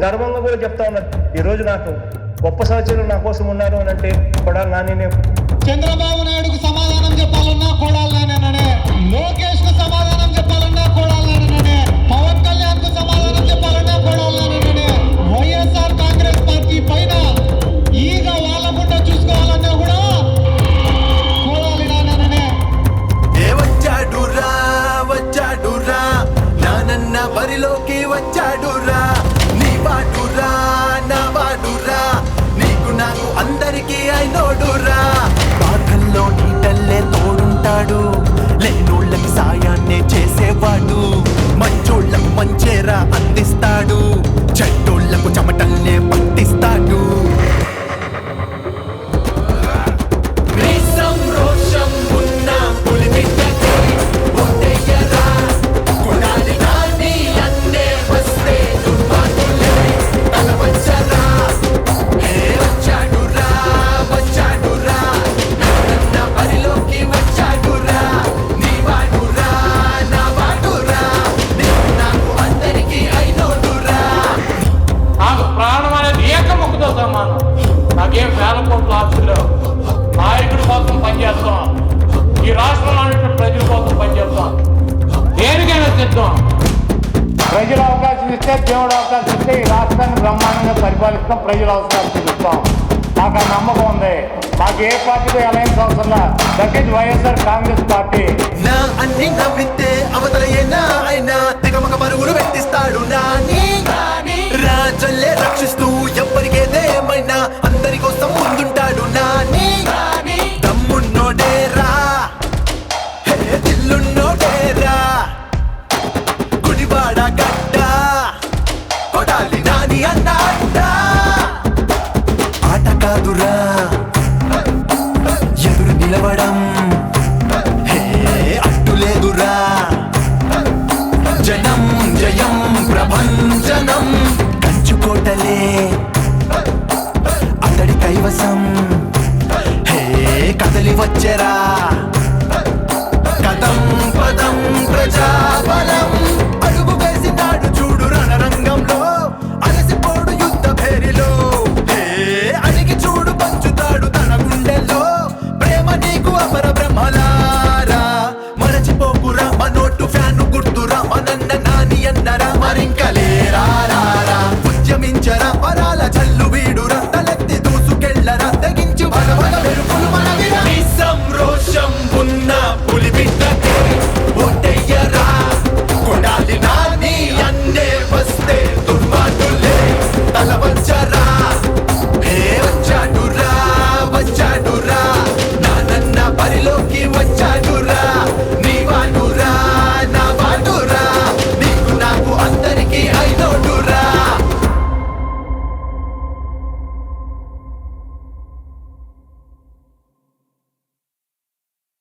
గర్వంగా కూడా చెప్తా ఉన్నాను ఈరోజు నాకు గొప్ప సహచరులు నా కోసం ఉన్నారు అని అంటే కూడా నాని నేను. చంద్రబాబు నాయుడుకు సమాధానం చెప్పాలన్నా కొడాలనే లోకేష్కు సమాధానం చెప్పాలన్నా కొడాలనే పవన్ కళ్యాణ్కు సమాధానం చెప్పాలన్నా కొడాలనే వైఎస్ఆర్ కాంగ్రెస్ పార్టీ పైన ఈగ వాళ్ళకుండా చూసుకోవాలన్నా కూడా కొడాలినాననే ఏ వచ్చాడురా వచ్చాడురా. నానన్న బరిలోకి వచ్చాడురా. వాడురా నా వాడురా నీకు నాకు అందరికీ అయినోడురా సిద్ధం ప్రజలు అవకాశం ఇస్తే దేవుడు అవకాశం ఇస్తే ఈ రాష్ట్రాన్ని బ్రహ్మాండంగా పరిపాలిస్తాం. ప్రజలు అవకాశం ఇస్తాం. మాకు ఆ నమ్మకం ఉంది. మాకు ఏ పార్టీతో అలయన్స్ అవసరం that is YSR Congress party. నా అన్ని నవ్వితే అవతల ఏనా అయినా తెగమగ పరుగులు పెట్టిస్తాడు నాని. రాజల్లే రక్షిస్తూ ఎవ్వరికేదేమైనా అందరి కోసం ముందుంటాడు నాని. కొడాలి నాని ఆట కాదురా. ఎదురు నిలవడం. అట్టు లేదురా. జనం జయం ప్రభంజనం కంచుకోటలే అతడి కైవసం. హే కదలి వచ్చరా.